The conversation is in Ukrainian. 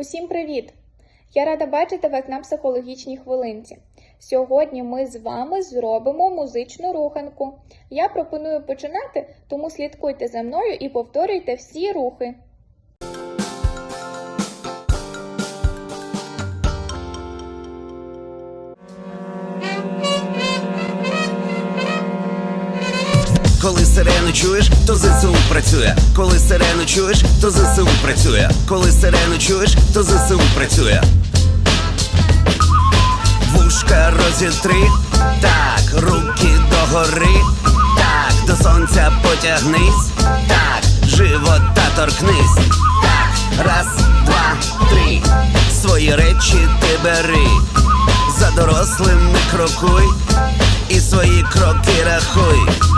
Усім привіт! Я рада бачити вас на психологічній хвилинці. Сьогодні ми з вами зробимо музичну руханку. Я пропоную починати, тому слідкуйте за мною і повторюйте всі рухи. Коли сирену чуєш, то ЗСУ працює. Коли сирену чуєш, то ЗСУ працює. Коли сирену чуєш, то ЗСУ працює. Вушка розітри, так, руки догори, так, до сонця потягнись, так, живота торкнись, так, раз, два, три, свої речі ти бери, за дорослими крокуй, і свої кроки рахуй.